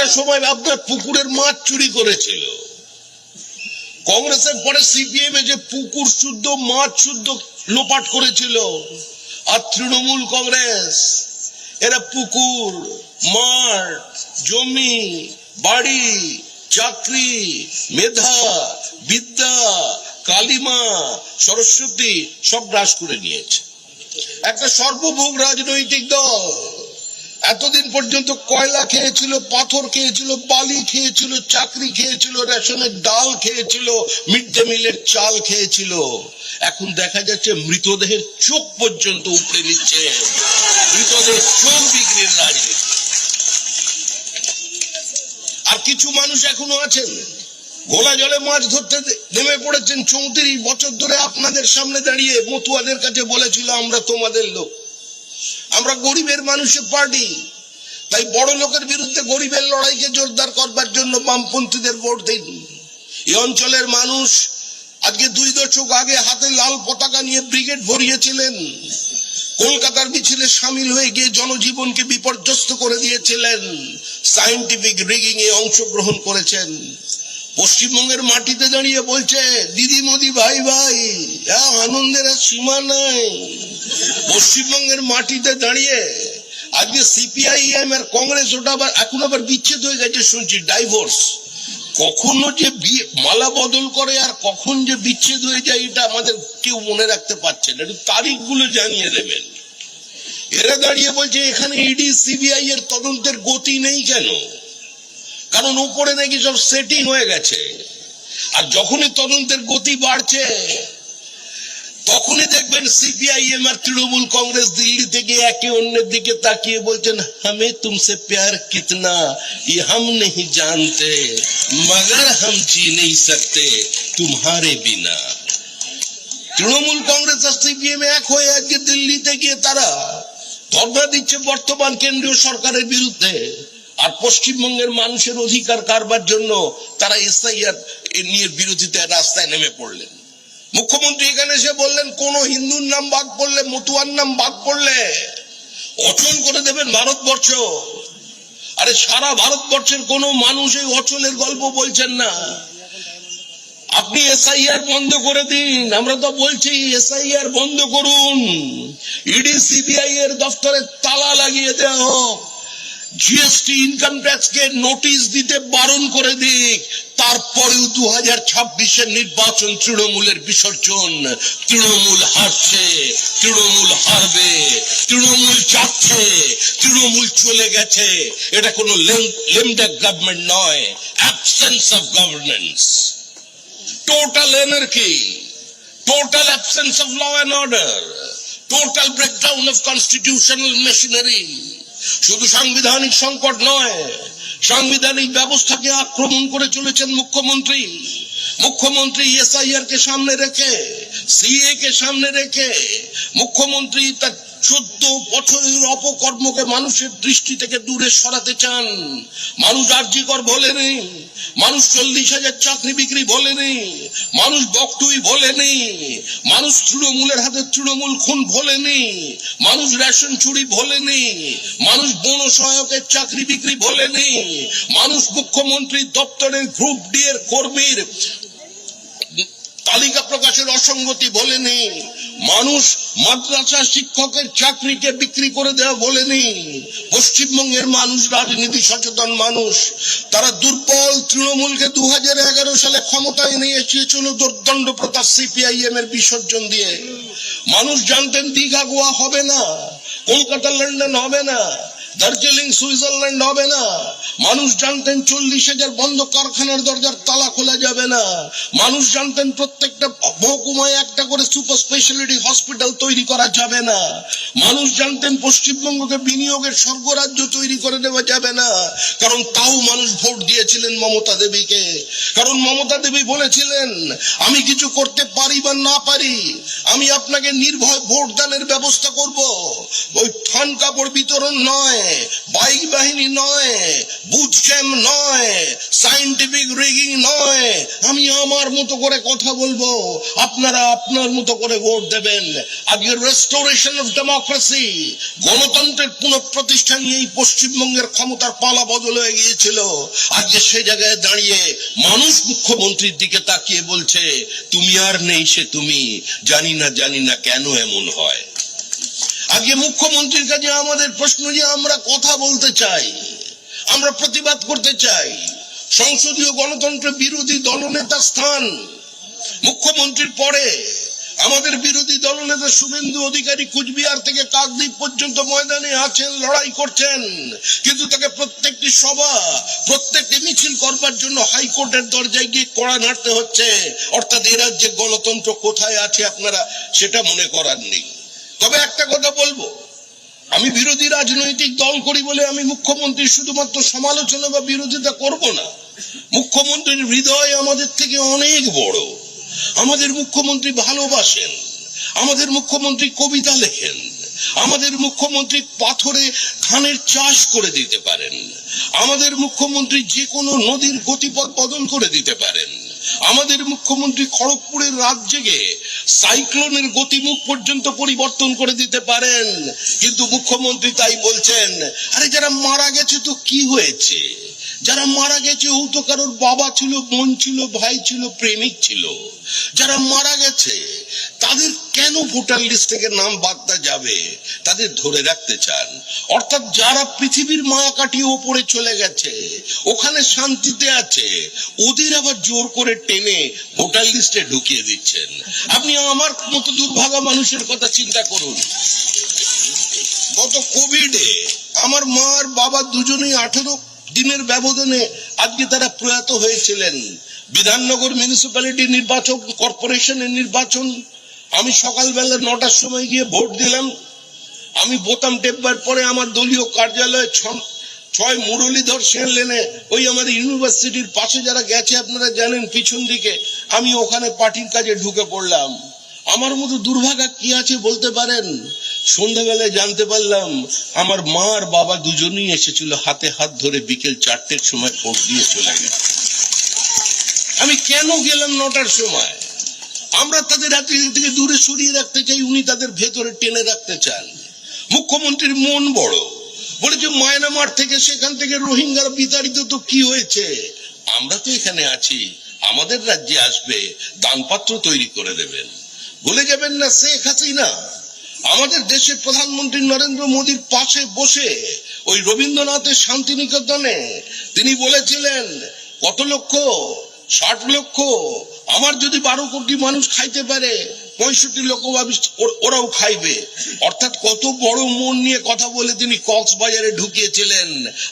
একটা সময় আপনার পুকুরের মাছ চুরি করেছিল। কংগ্রেসের পরে সিপিএম এ যে পুকুর শুদ্ধ মাছ শুদ্ধ লোপাট করেছিল, আর তৃণমূল কংগ্রেস, এরা পুকুর, মাঠ, জমি, বাড়ি, চাকরি, মেধা, বিদ্যা, কালিমা, সরস্বতী সব গ্রাস করে নিয়েছে। একটা সর্বভোগ রাজনৈতিক দল। এতদিন পর্যন্ত কয়লা খেয়েছিল, পাথর খেয়েছিল, বালি খেয়েছিল, চাকরি খেয়েছিল, রেশনের ডাল খেয়েছিল মিড ডে মিলের চাল খেয়েছিল। এখন দেখা যাচ্ছে মৃতদেহের চোখ পর্যন্ত উপড়ে নিচ্ছে। মৃতদেহের চোখ বিক্রির রাজনীতি আর কিছু মানুষ এখনও আছেন। ঘোলা জলে মাছ ধরতে নেমে পড়েছেন। চৌত্রিশ বছর ধরে আপনাদের সামনে দাঁড়িয়ে মতুয়াদের কাছে বলেছিল, আমরা তোমাদের লোক। আমরা গরিবের মানুষের পার্টি। তাই বড় লোকের বিরুদ্ধে গরিবের লড়াইকে জোরদার করবার জন্য বামপন্থীদের ভোট দিন। এই অঞ্চলের মানুষ আজকে দুই দশক আগে হাতে লাল পতাকা নিয়ে ব্রিগেড ভরিয়েছিলেন। কলকাতার মিছিলে সামিল হয়ে গিয়ে জনজীবনকে বিপর্যস্ত করে দিয়েছিলেন। সায়েন্টিফিক রিগিং এ অংশগ্রহণ করেছেন। পশ্চিমবঙ্গের মাটিতে দাঁড়িয়ে বলছে, দিদি, মোদি, ভাই ভাই আনন্দের সীমা নাই। পশ্চিমবঙ্গের মাটিতে দাঁড়িয়ে আজকে সিপিআইএম আর কংগ্রেস ওটা আবার এখন আবার বিচ্ছেদ হয়ে গেছে, শুনছি, ডাইভোর্স। কখনো যে মালা বদল করে আর কখন যে বিচ্ছেদ হয়ে যায়, এটা আমাদের কেউ মনে রাখতে পারছে না। একটু তারিখগুলো জানিয়ে দেবেন। এরা দাঁড়িয়ে বলছে, এখানে ইডি, সিবিআই এর তদন্তের গতি নেই কেন? কারণ উপরে নাকি সব সেটিং হয়ে গেছে। আর যখনই তদন্তের গতি বাড়ছে, তখনই দেখবেন সিপিআইএম আর তৃণমূল কংগ্রেস দিল্লি থেকে একে অন্যের দিকে তাকিয়ে বলছেন, হামে তুমসে প্যার কিতনা, ই হাম নেই জানতে, মগর হাম জি নেই সকতে তুমারে বিনা। তৃণমূল কংগ্রেস আর সিপিএম এক হয়ে আজকে দিল্লিতে গিয়ে তারা ধর্ণা দিচ্ছে বর্তমান কেন্দ্রীয় সরকারের বিরুদ্ধে। আর পশ্চিমবঙ্গের মানুষের অধিকার কারবার জন্য তারা এসআইআর নিয়ে বিরোধিতায় রাস্তায় নেমে পড়লেন। মুখ্যমন্ত্রী এখানে এসে বললেন, কোন হিন্দুর নাম বাদ পড়লে, মতুয়ার নাম বাদ পড়লে অচল করে দেবেন ভারতবর্ষ। আরে সারা ভারতবর্ষের কোন মানুষ এই অচলের গল্প বলছেন না। আপনি এসআইআর বন্ধ করে দিন, আমরা তো বলছি এসআইআর বন্ধ করুন। ইডি, সিবিআই এর দফতরে তালা লাগিয়ে দেওয়া হোক। জিএসটি ইনকাম ট্যাক্স কে নোটিশ দিতে বারণ করে দিক। তারপরেও দু হাজার ছাব্বিশের নির্বাচন তৃণমূলের বিসর্জন। তৃণমূল হারছে তৃণমূল হারবে তৃণমূল যাচ্ছে তৃণমূল চলে গেছে। এটা কোনো লেমডা গভর্নমেন্ট নয় absence of governance total anarchy, total absence of law and order total breakdown of constitutional machinery. শুধু সাংবিধানিক সংকট নয়, সাংবিধানিক ব্যবস্থাকে আক্রমণ করে চলেছেন মুখ্যমন্ত্রী। মুখ্যমন্ত্রী এস আই আর কে সামনে রেখে, সিএ কে সামনে রেখে, মুখ্যমন্ত্রী তার চোদ্দ বছরের অপকর্মকে মানুষের দৃষ্টি থেকে দূরে সরাতে চান। মানুষ আর্যিকর বলেনি মানুষ চল্লিশ হাজার চাকরি বিক্রি বলেনি মানুষ বকটুই বলেনি মানুষ তৃণমূলের হাতে তৃণমূল খুন ভোলেনি মানুষ রেশন চুরি ভোলেনি মানুষ বন সহায়কের চাকরি বিক্রি ভোলেনি মানুষ মুখ্যমন্ত্রী দপ্তরের গ্রুপ ডি এর কর্মীর তালিকা প্রকাশের অসঙ্গতি বলেনি মানুষ মাদ্রাসা শিক্ষকের চাকরিকে বিক্রি করে দেওয়া বলেনি। পশ্চিমবঙ্গের মানুষ, রাজনীতি সচেতন মানুষ, তারা দুর্বল তৃণমূলকে দু হাজার এগারো সালে ক্ষমতায় নিয়ে এসেছিল দুর্দণ্ড প্রতাপ সিপিআইএম এর বিসর্জন দিয়ে। মানুষ জানতেন দীঘা গোয়া হবে না, কলকাতা, লন্ডন হবে না। দার্জিলিং, সুইজারল্যান্ড হবে না। মানুষ জানতেন চল্লিশ হাজার বন্ধ কারখানার দরজার তালা খোলা যাবে না। মানুষ জানতেন প্রত্যেকটা মহকুমায় একটা করে সুপার স্পেশালিটি হসপিটাল তৈরি করা যাবে না। মানুষ জানতেন পশ্চিমবঙ্গকে বিনিয়োগের স্বর্গরাজ্য তৈরি করে দেওয়া যাবে না। কারণ তাও মানুষ ভোট দিয়েছিলেন মমতা দেবীকে। কারণ মমতা দেবী বলেছিলেন, আমি কিছু করতে পারি বা না পারি, আমি আপনাকে নির্ভয় ভোট দানের ব্যবস্থা করব। ওই থান কাপড় বিতরণ নয় বাইক বাহিনী নয় বুথ ক্যাম্প নয় সাইন্টিফিক রিগিং নয়। আমি আমার মতো করে কথা বলব, আপনারা আপনার মতো করে ভোট দেবেন। আজকে রেস্টোরেশন অফ ডেমোক্রেসি গণতন্ত্রের পুনঃপ্রতিষ্ঠা নিয়েই পশ্চিমবঙ্গের ক্ষমতার পালা বদল হয়ে গিয়েছিল। আজকে সে জায়গায় দাঁড়িয়ে মানুষ মুখ্যমন্ত্রীর দিকে তাকিয়ে বলছে, তুমি আর নেই সে তুমি, জানি না জানি না কেন এমন হয়। আজকে মুখ্যমন্ত্রীর কাছে আমাদের প্রশ্ন যে আমরা কথা বলতে চাই, আমরা প্রতিবাদ করতে চাই। সংসদীয় গণতন্ত্র বিরোধী দলনেতার স্থান মুখ্যমন্ত্রীর পরে আমাদের বিরোধী দলনেতা শুভেন্দু অধিকারী কুচবিহার থেকে কাকদ্বীপ পর্যন্ত ময়দানে আছেন, লড়াই করছেন। কিন্তু তাকে প্রত্যেকটি সভা, প্রত্যেকটি মিছিল করবার জন্য হাইকোর্টের দরজায় গিয়ে কড়া নাড়তে হচ্ছে। অর্থাৎ এ রাজ্যে গণতন্ত্র কোথায় আছে আপনারা সেটা মনে করার নেই। তবে একটা কথা বলব। আমি বিরোধী রাজনৈতিক দল করি বলে আমি মুখ্যমন্ত্রী শুধুমাত্র সমালোচনা বা বিরোধিতা করব না। মুখ্যমন্ত্রীর হৃদয় আমাদের থেকে অনেক বড়। আমাদের মুখ্যমন্ত্রী ভালোবাসেন। আমাদের মুখ্যমন্ত্রী কবিতা লেখেন। আমাদের মুখ্যমন্ত্রী পাথরে ধানের চাষ করে দিতে পারেন। আমাদের মুখ্যমন্ত্রী যে কোনো নদীর গতিপথ বদল করে দিতে পারেন। আমাদের মুখ্যমন্ত্রী খড়গপুরের রাত জেগে সাইক্লোনের গতিমুখ পর্যন্ত পরিবর্তন করে দিতে পারেন। কিন্তু মুখ্যমন্ত্রী তাই বলছেন, আরে যারা মারা গেছে তো কি হয়েছে? যারা মারা গেছে ও তো কারোর বাবা ছিল, বোন ছিল, ভাই ছিল, প্রেমিক ছিল। যারা মারা গেছে তাদের কেন ভোটার লিস্ট থেকে নাম বাদটা যাবে? তাদের ধরে রাখতে চান। অর্থাৎ যারা পৃথিবীর মা কাটিয়ে ওপরে চলে গেছে, ওখানে শান্তিতে আছে, ওদের আবার জোর করে টেনে ভোটার লিস্টে ঢুকিয়ে দিচ্ছেন। আপনি আমার মতো দুর্ভাগা মানুষের কথা চিন্তা করুন। গত কোভিডে আমার মা আর বাবা দুজনেই আঠেরো দিনের ব্যবধানে আজকে তারা প্রয়াত হয়েছিলেন। বিধাননগর মিউনিসিপ্যালিটি নির্বাচন কর্পোরেশনের নির্বাচন আমি সকালবেলা নটার সময় গিয়ে ভোট দিলাম। আমি বোতাম টেপবার পরে আমার দলীয় কার্যালয়ে ছয় মুরলীধর সেন লেনে ওই আমাদের ইউনিভার্সিটির পাশে যারা গেছে আপনারা জানেন পিছন দিকে, আমি ওখানে পার্টির কাজে ঢুকে পড়লাম। আমার মতো দুর্ভাগা কি আছে বলতে পারেন? সন্ধ্যাবেলায় জানতে পারলাম, আমার মা আর বাবা দুজনেই এসেছিল হাতে হাত ধরে বিকেল চারটের সময় ভোট দিয়ে চলে গেল আমি কেন গেলাম নটার সময়? আমরা তাদের হাত থেকে দূরে সরিয়ে রাখতে চাই, উনি তাদের ভেতরে টেনে রাখতে চান। মুখ্যমন্ত্রীর মন বড়। বলেছে মায়ানমার থেকে, সেখান থেকে রোহিঙ্গারা বিতাড়িত, তো কি হয়েছে? আমরা তো এখানে আছি, আমাদের রাজ্যে আসবে, দানপাত্র তৈরি করে দেবেন। ভুলে যাবেন না শেখ হাসিনা। আমাদের দেশের প্রধানমন্ত্রী নরেন্দ্র মোদীর পাশে বসে, ওই রবীন্দ্রনাথের শান্তিনিকেতনে তিনি বলেছিলেন, কত লক্ষ ষাট লক্ষ। আমার যদি বারো কোটি মানুষ খাইতে পারে, পঁয়ষট্টি লক্ষ ওরাও খাইবে। অর্থাৎ কত বড় মন নিয়ে কথা বলে তিনি কক্সবাজারে ঢুকিয়েছিলেন।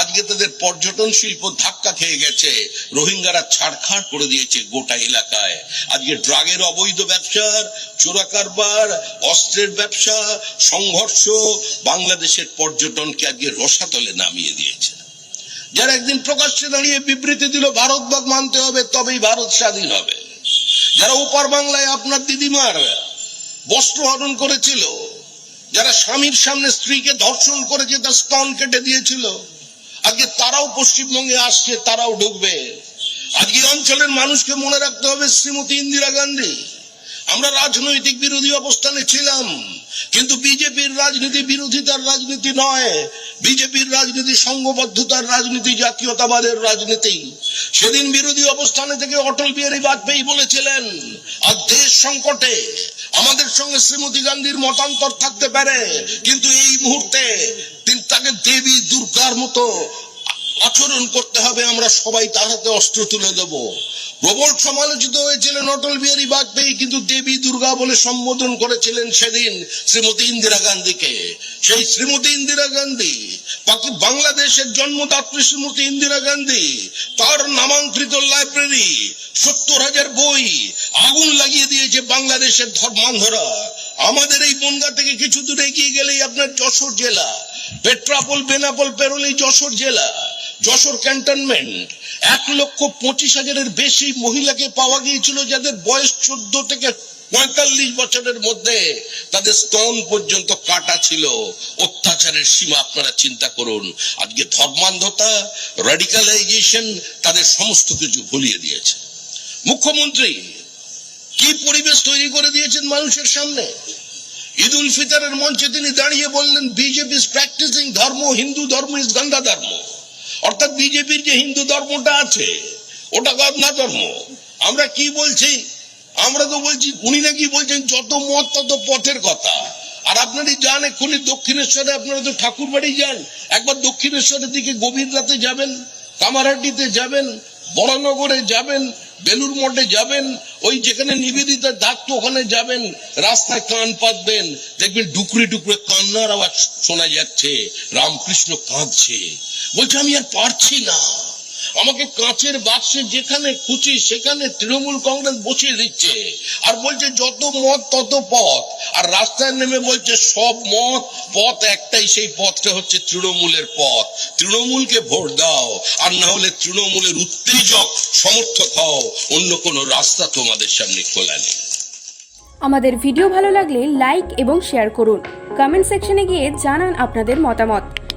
আজকে তাদের পর্যটন শিল্প ধাক্কা খেয়ে গেছে। রোহিঙ্গারা ছাড়খাড় করে দিয়েছে গোটা এলাকায়। আজকে ড্রাগের অবৈধ ব্যবসার চোরা কারবার, অস্ত্রের ব্যবসা, সংঘর্ষ, বাংলাদেশের পর্যটনকে আজকে রসাতলে নামিয়ে দিয়েছে। যারা একদিন প্রকাশ্যে দাঁড়িয়ে বিবৃতি দিল ভারতবাগ মানতে হবে তবেই ভারত স্বাধীন হবে। যারা উপার বাংলায় আপনার দিদিমার বস্ত্র হরণ করেছিল, যারা স্বামীর সামনে স্ত্রীকে ধর্ষণ করেছে তার স্তন কেটে দিয়েছিল, আজকে তারাও পশ্চিমবঙ্গে আসছে, তারাও ঢুকবে। আজকে অঞ্চলের মানুষকে মনে রাখতে হবে, শ্রীমতী ইন্দিরা গান্ধী, আমরা রাজনৈতিক বিরোধী অবস্থানে ছিলাম। কিন্তু বিজেপির রাজনীতি বিরোধিতার রাজনীতি নয়। বিজেপির রাজনীতি সংঘবদ্ধতার রাজনীতি, জাতীয়তাবাদের রাজনীতি। সেদিন বিরোধী অবস্থানে থেকে অটল বিহারী বাজপেয়ী বলেছিলেন, আর দেশ সংকটে আমাদের সঙ্গে শ্রীমতী গান্ধীর মতান্তর থাকতে পারে, কিন্তু এই মুহূর্তে তিনি তাকে দেবী দুর্গার মতো আচরণ করতে হবে, আমরা সবাই তার হাতে অস্ত্র তুলে দেব। প্রবল সমালোচিত হয়েছিলেন অটল বিহারী বাজপেয়ী, কিন্তু দেবী দুর্গা বলে সম্বোধন করেছিলেন সেদিন শ্রীমতী ইন্দিরা গান্ধীকে। সেই শ্রীমতী ইন্দিরা গান্ধী বাংলাদেশের জন্মদাত্রী শ্রীমতী ইন্দিরা গান্ধী, তার নামাঙ্কৃত লাইব্রেরি, সত্তর হাজার বই আগুন লাগিয়ে দিয়েছে বাংলাদেশের ধর্মান্ধরা। আমাদের এই বনগা থেকে কিছু দূর এগিয়ে গেলেই আপনার যশোর জেলা, পেট্রাপোল, বেনাপোল, পেরোলেই যশোর জেলা, যশোর ক্যান্টনমেন্ট। এক লক্ষ পঁচিশ হাজারের বেশি মহিলাকে পাওয়া গিয়েছিল যাদের বয়স চোদ্দ থেকে পঁয়তাল্লিশ বছরের মধ্যে। তাদের স্তন পর্যন্ত কাটা ছিল। অত্যাচারের সীমা আপনারা চিন্তা করুন। আজকে ধর্মান্ধতা রেডিকালাইজেশন তাদের সমস্ত কিছু ভুলিয়ে দিয়েছে। মুখ্যমন্ত্রী কি পরিবেশ তৈরি করে দিয়েছেন মানুষের সামনে? ঈদ উল ফিতরের মঞ্চে তিনি দাঁড়িয়ে বললেন বিজেপি ইজ প্র্যাকটিসিং ধর্ম, হিন্দু ধর্ম ইজ গন্ধা ধর্ম। অর্থাৎ বিজেপির যে হিন্দু ধর্মটা আছে, ওটা গন্ধা ধর্ম। আমরা কি বলছি? আমরা তো বলছি, উনি নাকি বলছেন, যত মত, তত পথের কথা। আর আপনারই যান এক্ষুনি দক্ষিণেশ্বরে, আপনারা তো ঠাকুর বাড়ি যান। একবার দক্ষিণেশ্বরের দিকে গভীর রাতে যাবেন, কামারহাটিতে যাবেন, বড়নগরে যাবেন বেলুর মঠে যাবেন, ওই যেখানে নিবেদিতা থাকতো ওখানে যাবেন, রাস্তায় কান পাতবেন, দেখবেন ডুকরে ডুকরে কান্নার আওয়াজ শোনা যাচ্ছে, রামকৃষ্ণ কাঁদছে। বলছে, আমি আর পারছি না। আমাকে কাঁচের বাক্সে যেখানে খুশি সেখানে তৃণমূল কংগ্রেস বসিয়ে দিচ্ছে। আর বলছে, যত মত, তত পথ। আর রাস্তায় নেমে বলছে, সব মত, পথ একটাই, সেই পথটা হচ্ছে তৃণমূলের পথ। তৃণমূলকে ভোট দাও, আর না হলে তৃণমূলের উত্তেজক সমর্থক হও। অন্য কোনো রাস্তা তোমাদের সামনে খোলা নেই। আমাদের ভিডিও ভালো লাগলে লাইক এবং শেয়ার করুন। কমেন্ট সেকশনে গিয়ে জানান আপনাদের মতামত।